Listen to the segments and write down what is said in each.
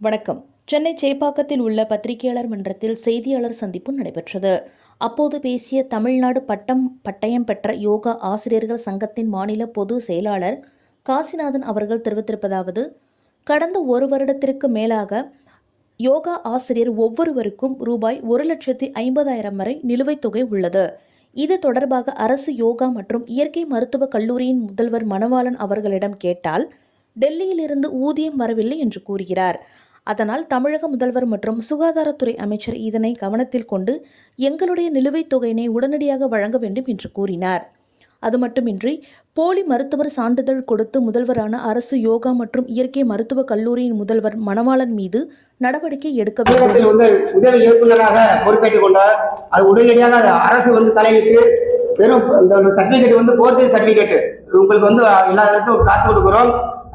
வணக்கம். சென்னை சேப்பாக்கத்தில் உள்ள பத்திரிகையாளர் மன்றத்தில் செய்தியாளர் சந்திப்பு நடைபெற்றது. அப்போது பேசிய தமிழ்நாடு பட்டம் பட்டயம் பெற்ற யோகா ஆசிரியர்கள் சங்கத்தின் மாநில பொது செயலாளர் காசிநாதன் அவர்கள் தெரிவித்திருப்பதாவது கடந்த ஒரு வருடத்திற்கு மேலாக யோகா ஆசிரியர் ஒவ்வொருவருக்கும் ரூபாய் ஒரு லட்சத்தி ஐம்பதாயிரம் வரை நிலுவைத் தொகை உள்ளது. இது தொடர்பாக அரசு யோகா மற்றும் இயற்கை மருத்துவக் கல்லூரியின் முதல்வர் மணவாளன் அவர்களிடம் கேட்டால் டெல்லியிலிருந்து ஊதியம் வரவில்லை என்று கூறுகிறார். அதனால் தமிழக முதல்வர் மற்றும் சுகாதாரத்துறை அமைச்சர் இதனை கவனத்தில் கொண்டு எங்களுடைய நிலுவைத் தொகையினை உடனடியாக வழங்க வேண்டும் என்று கூறினார். அது மட்டுமின்றி போலி மருத்துவர் சான்றிதழ் கொடுத்து முதல்வரான அரசு யோகா மற்றும் இயற்கை மருத்துவக் கல்லூரியின் முதல்வர் மணவாளன் மீது நடவடிக்கை எடுக்க வேண்டும். வந்து உதவி இயக்குநராக பொறுப்பேற்றுக் கொண்டார். அது உடனடியாக அரசு வந்து தலையிட்டு வெறும் இந்த சர்டிபிகேட் வந்து போர்ஜரி சர்டிபிகேட் உங்களுக்கு வந்து எல்லாருக்கும் காத்து கொடுக்குறோம்.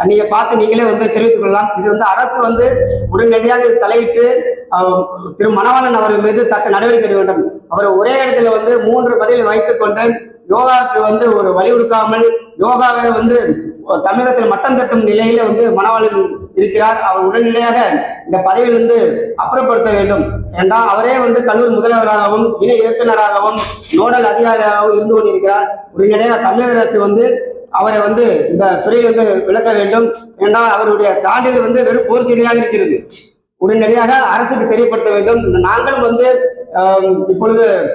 நீங்க பார்த்து நீங்களே வந்து தெரிவித்துக் கொள்ளலாம். இது வந்து அரசு வந்து உடனடியாக தலையிட்டு திரு மணவாளன் அவர் மீது தக்க நடவடிக்கை எடுக்க வேண்டும். அவர் ஒரே இடத்துல வந்து மூன்று பதிலை வைத்துக் கொண்டு யோகாவுக்கு வந்து ஒரு வழி கொடுக்காமல் யோகாவை வந்து தமிழகத்தில் மட்டம் தட்டும் நிலையில வந்து மணவாளன் இருக்கிறார். அவர் உடனடியாக இந்த பதவியிலிருந்து அப்புறப்படுத்த வேண்டும். என்றால் அவரே வந்து கல்லூரி முதல்வராகவும் இணை இயக்குநராகவும் நோடல் அதிகாரியாகவும் இருந்து கொண்டிருக்கிறார். உடனடியாக தமிழக அரசு வந்து அவரை வந்து இந்த துறையிலிருந்து விளக்க வேண்டும் என்றால் அவருடைய சான்றிதழ் வந்து வெறும் போர்ச்செடியாக இருக்கிறது. உடனடியாக அரசுக்கு தெரியப்படுத்த வேண்டும். நாங்களும் வந்து இப்பொழுது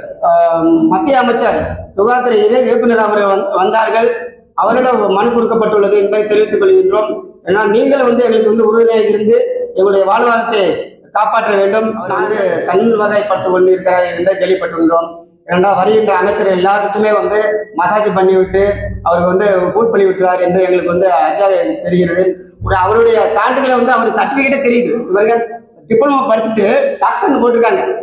மத்திய அமைச்சர் சுகாதார இணை இயக்குனர் அவர் வந்- வந்தார்கள். அவரிடம் மனு கொடுக்கப்பட்டுள்ளது என்பதை தெரிவித்துக் கொள்கின்றோம். ஏன்னால் நீங்கள் வந்து எங்களுக்கு வந்து உறுதுணையாக இருந்து எங்களுடைய வாழ்வாரத்தை காப்பாற்ற வேண்டும். அவர் வந்து தன் வகைப்படுத்திக் கொண்டிருக்கிறார் என்று கேள்விப்பட்டுள்ளோம். இரண்டாவது வருகின்ற அமைச்சர் எல்லாருக்குமே வந்து மசாஜ் பண்ணிவிட்டு அவருக்கு வந்து கூட் பண்ணி விட்டுறார் என்று எங்களுக்கு வந்து அரிதாக தெரிகிறது. ஒரு அவருடைய சான்றிதழை வந்து அவர் சர்டிபிகேட்டே தெரியுது. இவர்கள் டிப்ளமோ படிச்சுட்டு டாக்டர்னு போட்டிருக்காங்க.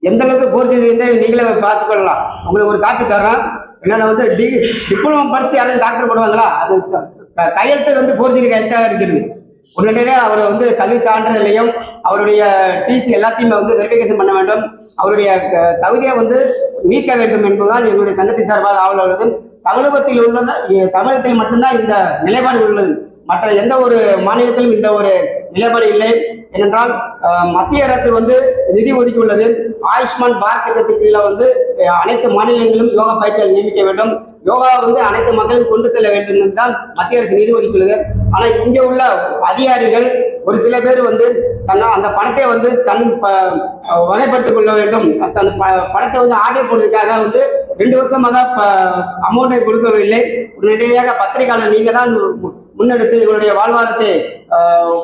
எந்த அளவுக்கு போர்ச்சது என்று நீங்களே பார்த்துக்கொள்ளலாம். உங்களுக்கு ஒரு காப்பி தரோம் என்னென்ன வந்து டி டிப்ளமோ படிச்சு யாரும் டாக்டர் போடுவாங்களா? அது க- கையெழுத்து வந்து போர்ச்சரி கையெழுத்தாக இருக்கிறது. உடனடியாக அவர் வந்து கல்வி சான்றிதழையும் அவருடைய டிசி எல்லாத்தையுமே வந்து வெரிஃபிகேஷன் பண்ண வேண்டும். அவருடைய தகுதியை வந்து மீட்க வேண்டும் என்பதுதான் எங்களுடைய சங்கத்தின் சார்பாக ஆவல் உள்ளது தமிழகத்தில் உள்ளது தமிழகத்தில் மட்டும்தான் இந்த நிலைப்பாடு உள்ளது. மற்ற எந்த ஒரு மாநிலத்திலும் இந்த ஒரு நிலைப்பாடு இல்லை. ஏனென்றால் மத்திய அரசு வந்து நிதி ஒதுக்கி உள்ளது. ஆயுஷ்மான் பாரத் திட்டத்தின் கீழே வந்து அனைத்து மாநிலங்களிலும் யோகா பயிற்சியாளர் நியமிக்க வேண்டும். யோகா வந்து அனைத்து மக்களும் கொண்டு செல்ல வேண்டும் என்று தான் மத்திய அரசு நிதி ஒதுக்கியுள்ளது ஆனால் இங்கே உள்ள அதிகாரிகள் ஒரு சில பேர் வந்து தன்னை அந்த பணத்தை வந்து தன் ப- வகைப்படுத்திக் கொள்ள வேண்டும். அந்த ப- வந்து ஆர்டர் போடுறதுக்காக வந்து ரெண்டு வருஷமாக அமௌண்ட்டை கொடுக்கவில்லை. உடனடியாக பத்திரிகையாளர் நீங்க தான் முன்னெடுத்து எங்களுடைய வாழ்வாரத்தை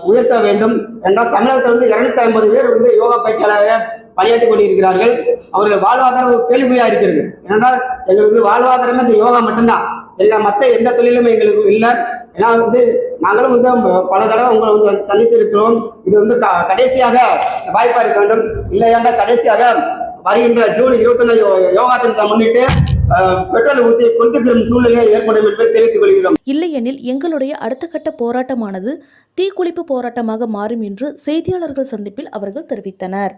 உயர்த்த வேண்டும். என்றால் தமிழகத்தில் வந்து இருநூத்தி ஐம்பது பேர் வந்து யோகா பயிற்சியாளராக பணியாற்றிக் கொண்டிருக்கிறார்கள். அவர்கள் வாழ்வாதாரம் ஒரு கேள்விக்குறியா இருக்கிறது. ஏனென்றால் எங்களுக்கு வாழ்வாதாரமே இந்த யோகா மட்டும்தான். எல்லா மற்ற எந்த தொழிலும் எங்களுக்கு இல்லை. ஏன்னா வந்து நாங்களும் வந்து பல தடவை உங்களை வந்து சந்தித்திருக்கிறோம். இது வந்து க- கடைசியாக வாய்ப்பா இருக்க வேண்டும். இல்லையாண்டா கடைசியாக வருகின்ற ஜூன் இருபத்தொன்னு யோகா தினத்தை முன்னிட்டு பெட்ரோல் ஏற்படும் என்பதை தெரிவித்துக் கொள்கிறோம். இல்லையெனில் எங்களுடைய அடுத்த கட்ட போராட்டமானது தீக்குளிப்பு போராட்டமாக மாறும் என்று செய்தியாளர்கள் சந்திப்பில் அவர்கள் தெரிவித்தனர்.